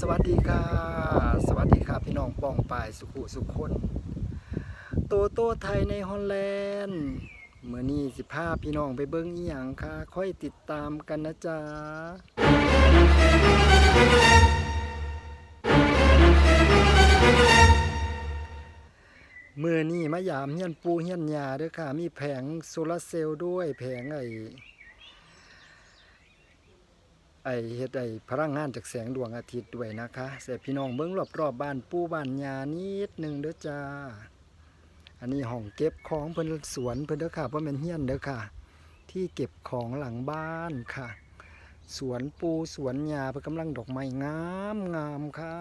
สวัสดีค่ะ สวัสดีค่ะพี่น้องป้องปายสุขุสุขคน โตโตไทยในฮอลแลนด์เมื่อนี้สิพาพี่น้องไปเบิ้งอีหยังค่ะ ค่อยติดตามกันนะจ๊ะเมื่อนี้มายามเฮียนปูเฮียนยาเด้วยค่ะ มีแผงโซลาร์เซลล์ด้วยแผงไอ ไอเฮ็ดไอพลังงานจากแสงดวงอาทิตย์ด้วยนะคะเสร็จพี่น้องเบิ้งรอบๆบบ้านปูบ้านยานิดหนึ่งเด้อจ้า อันนี้ห้องเก็บของเพิ่นสวนเพิ่นเด้อค่ะบ่แม่นเฮียนเด้อค่ะ ที่เก็บของหลังบ้านค่ะ สวนปูสวนยาเพิ่นกำลังดอกไม้งามงามค่ะ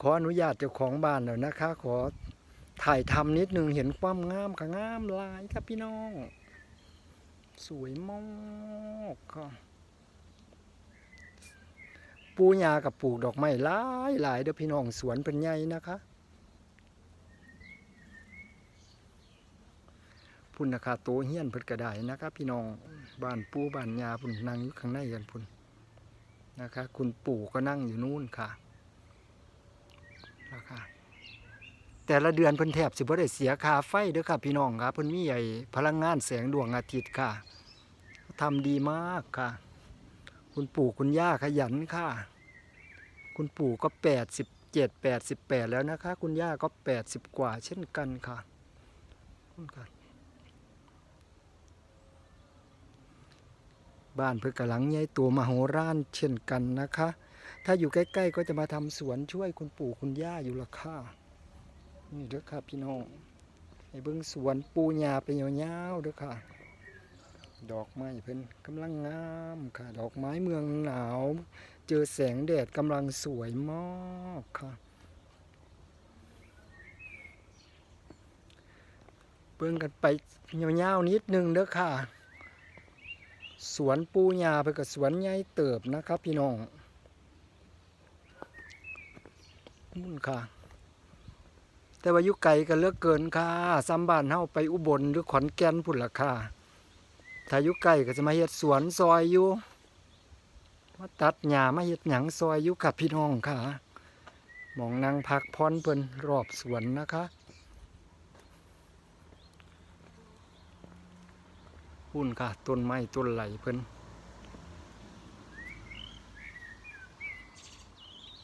ขออนุญาตเจ้าของบ้านหน่อยนะคะ ขอ ถ่ายทำนิดนึงเห็นความงามค่ะงามลายครับพี่น้อง สวยมากค่ะปูหญ้ากับปลูกดอกไม้หลายหลายเด้อพี่น้องสวนเป็นใหญ่นะคะพุ่นนะคะโตเฮียนเพิ่นกระไดนะครับพี่น้องบ้านปูบ้านยาพุ่นนั่งอยู่ข้างในกันพุ่นนะคะ คุณปู่ก็นั่งอยู่นู่นค่ะนะคะ แต่ละเดือนเพิ่นแทบสิบ่ได้เสียค่าไฟเด้อค่ะพี่น้องครับเพิ่นมีไอ้พลังงานแสงดวงอาทิตย์ค่ะทำดีมากค่ะ คุณปู่คุณย่าขยันค่ะ คุณปู่ก็แปดสิบเจ็ดแปดสิบแปดแล้วนะคะ คุณย่าก็แปดสิบกว่าเช่นกันค่ะคุณค่ะบ้านเพื่อกำลังใหญ่ตัวมโหฬารเช่นกันนะคะ ถ้าอยู่ใกล้ ๆ ก็จะมาทำสวนช่วยคุณปู่คุณย่าอยู่ละค่ะ นี่เด้อค่ะพี่น้องไอ้เบิ้งสวนปูหญ้าไปยาวๆเด้อค่ะ ดอกไม้เพิ่นกำลังงามค่ะ ดอกไม้เมืองหนาว เจอแสงแดดกำลังสวยมากค่ะ เบิ่งกันไปยาวๆนิดนึงเด้อค่ะ สวนปูหญ้าไปกับสวนใหญ่เติบนะครับ พี่น้องนู่นค่ะ แต่ว่าอยุไกลกันเลือกเกินค่ะซ้ำบ้านเฮาไปอุบลหรือขอนแก่นพุ่นล่ะค่ะถ้าอยุไกลก็จะมาเฮ็ดสวนซอยอยู่มาตัดหญ้ามาเฮ็ดหยังซอยอยู่ค่ะพี่น้องค่ะมองนั่งพักพรเพิ่นรอบสวนนะคะพุ่นค่ะต้นไม้ต้นไหลเพิ่น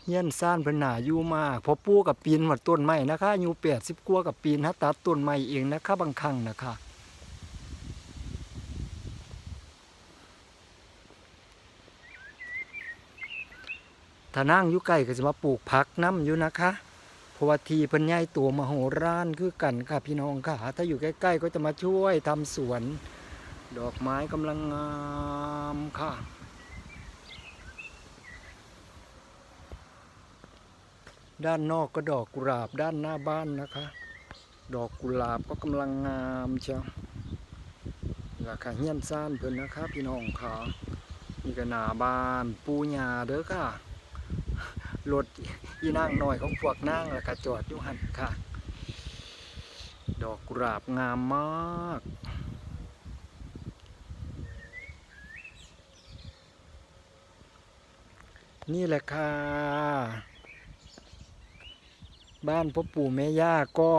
เฮียนซ่านเป็นหนาอยู่มากพอปูกับปีนหมดต้นไม้นะคะอยู่แปดสิบกัวกับปีนฮะตัดต้นไม้เองนะคะบางครั้งนะคะถ้านั่งอยู่ใกล้ก็จะมาปลูกผักน้ำอยู่นะคะเพราะว่าทีเพิ่นใหญ่ตัวมโหฬารคือกันค่ะพี่น้องค่ะ ถ้าอยู่ใกล้ ๆ ก็จะมาช่วยทำสวน ดอกไม้กำลังงามค่ะ ด้านนอกก็ดอกกุหลาบด้านหน้าบ้านนะคะ ดอกกุหลาบก็กำลังงามเชียวราคาเฮี้ยนซ่านเพิ่นนะคะพี่น้องค่ะนี่ก็หน้าบ้านปูหญ้าเด้อค่ะรถอีนางหน่อยของพวกนางแล้วก็จอดอยู่หันค่ะ ดอกกุหลาบงามมากนี่แหละค่ะ บ้านพ่อปู่แม่ย่าก็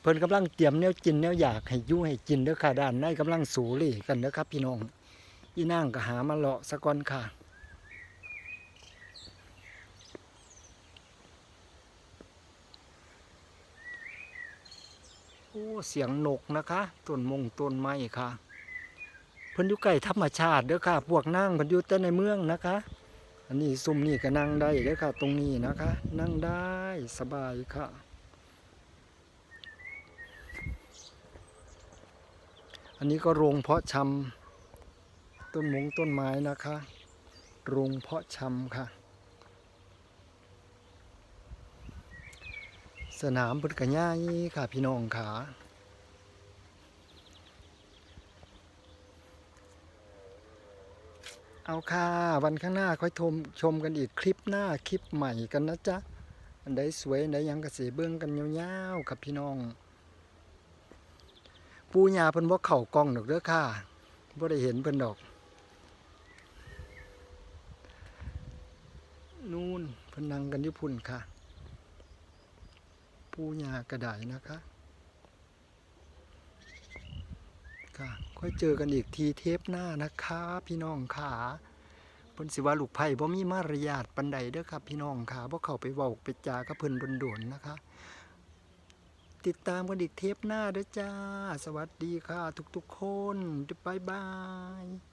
เพิ่นกำลังเตรียมแนวกินแนวอยากให้ยู่ให้กินเด้อค่ะด้านในกำลังสูเหล่กันเด้อครับ พี่น้องอีนางก็หามาเลาะสะก่อนค่ะโอ้เสียงนกนะคะต้นมงต้นไม้ค่ะเพิ่นอยู่ใกล้ธรรมชาติเด้อค่ะ พวกนางเพิ่นอยู่แต่ในเมืองนะคะ อันนี้ซุ้มนี่ก็นั่งได้เด้อค่ะ ตรงนี้นะคะ นั่งได้สบายค่ะ อันนี้ก็โรงเพาะชำต้นมงต้นไม้นะคะ โรงเพาะชำค่ะ สนามพุทธกย่าค่ะพี่น้องขา เอาค่ะ วันข้างหน้าค่อยชมชมกันอีกคลิปหน้าคลิปใหม่กันนะจ๊ะอันใดสวยอันใดยังกระสีเบื้องกันยาวๆครับพี่น้อง ปูหยาเพิ่นบ่าเข่ากล้องดอกเด้อค่ะบ่ได้เห็นเพิ่นดอก นู่นเพนนังกันยุพุ่นค่ะ ปูญากระไดนะคะคะ ค่อยเจอกันอีกทีเทปหน้านะคะ พี่น้องขาเพิ่นสิว่าลูกไผ่บ่มีมารยาทปันใดเด้อครับ พี่น้องขาบ่เข้าไปเว้าไปจากับเพิ่นโดนๆนะคะ ติดตามกันอีกเทปหน้าเด้อจ้า สวัสดีค่ะ ทุกๆคนบ๊ายบาย